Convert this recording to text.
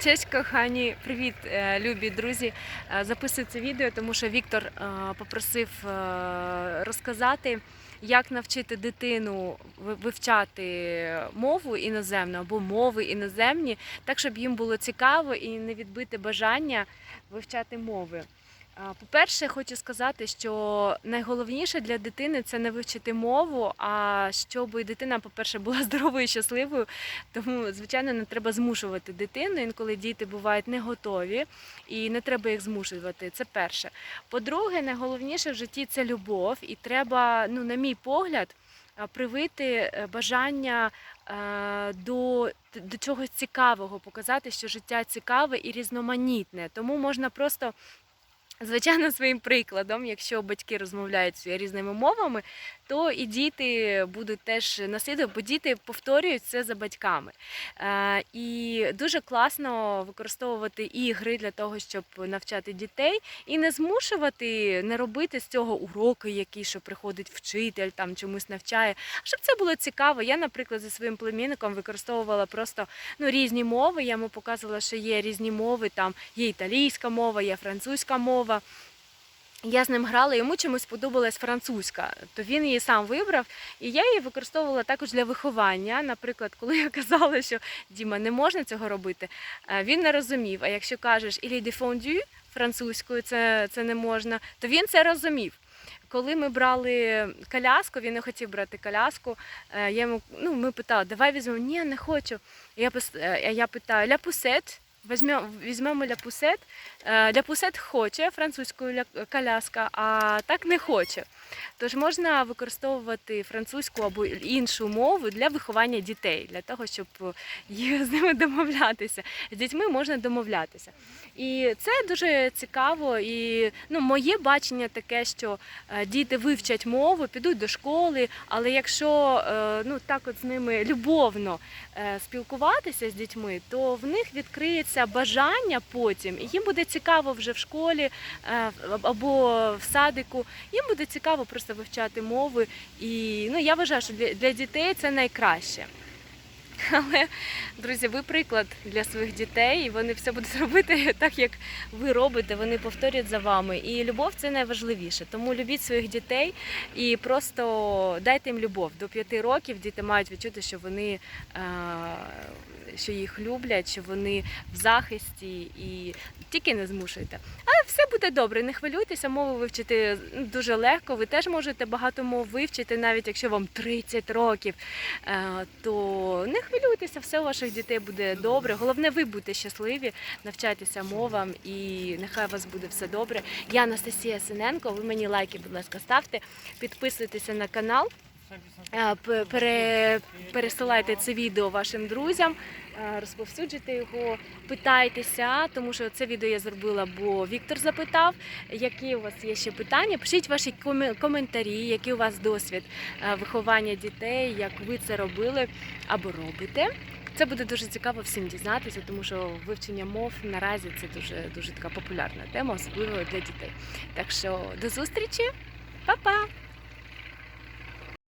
Честь, кохані, привіт, е, любі друзі. Е, Записую це відео, тому що Віктор е, попросив розказати, як навчити дитину ви- вивчати мову іноземну або мови іноземні, так щоб їм було цікаво і не відбити бажання вивчати мови. По-перше, хочу сказати, що найголовніше для дитини це не вивчити мову, а щоб дитина, по-перше, була здоровою і щасливою. Тому, звичайно, не треба змушувати дитину. Інколи діти бувають не готові, і не треба їх змушувати. Це перше. По-друге, найголовніше в житті це любов, і треба, ну, на мій погляд, привити е, бажання е, до, до чогось цікавого, показати, що життя цікаве і різноманітне. Тому можна просто. Звичайно, своїм прикладом, якщо батьки розмовляють різними мовами, то і діти будуть теж наслідувати, бо діти повторюють це за батьками. Е, І дуже класно використовувати ігри для того, щоб навчати дітей, і не змушувати, не робити з цього уроки, які що приходить вчитель, там чомусь навчає. Щоб це було цікаво. Я, наприклад, зі своїм племінником використовувала просто ну, різні мови. Я йому показувала, що є різні мови, там є італійська мова, є французька мова. Я з ним грала, йому чомусь подобалась французька, то він її сам вибрав, і я її використовувала також для виховання. Наприклад, коли я казала, що Діма, не можна цього робити, е, він не розумів. А якщо кажеш «il est défendu» французькою, це, це не можна, то він це розумів. Коли ми брали коляску, він не хотів брати коляску. е, Я йому, ну, ми питали, давай візьмемо. Ні, не хочу. Я, е, я питаю, ля пусет, візьмемо, візьмемо ля пусет. Е, Ля пусет хоче французькою ля- коляска, а так не хоче. Тож можна використовувати французьку або іншу мову для виховання дітей, для того, щоб з ними домовлятися. З дітьми можна домовлятися. І це дуже цікаво. І ну, моє бачення таке, що е, діти вивчать мову, підуть до школи, але якщо е, ну, так от з ними любовно е, спілкуватися з дітьми, то в них відкриється бажання потім, і їм буде цікаво вже в школі е, або в садику. Їм буде цікаво просто вивчати мови. І ну, я вважаю, що для дітей це найкраще. Але, друзі, ви приклад для своїх дітей, і вони все будуть робити так, як ви робите. Вони повторять за вами. І любов це найважливіше. Тому любіть своїх дітей і просто дайте їм любов. До п'яти років діти мають відчути, що вони е, що їх люблять, що вони в захисті і тільки не змушуйте. Все буде добре, не хвилюйтеся, мову вивчити дуже легко. Ви теж можете багато мов вивчити, навіть якщо вам 30 років. Е, То не хвилюйтеся, все у ваших дітей буде добре. Головне, ви будьте щасливі, навчайтеся мовам і нехай у вас буде все добре. Я Анастасія Синенко. Ви мені лайки, будь ласка, ставте, підписуйтеся на канал. Пересилайте це відео вашим друзям, розповсюджуйте його, питайтеся, тому що це відео я зробила, бо Віктор запитав, які у вас є ще питання. Пишіть ваші коментарі, який у вас досвід виховання дітей, як ви це робили або робите. Це буде дуже цікаво всім дізнатися, тому що вивчення мов наразі це дуже дуже така популярна тема, особливо для дітей. Так що до зустрічі, Па-па!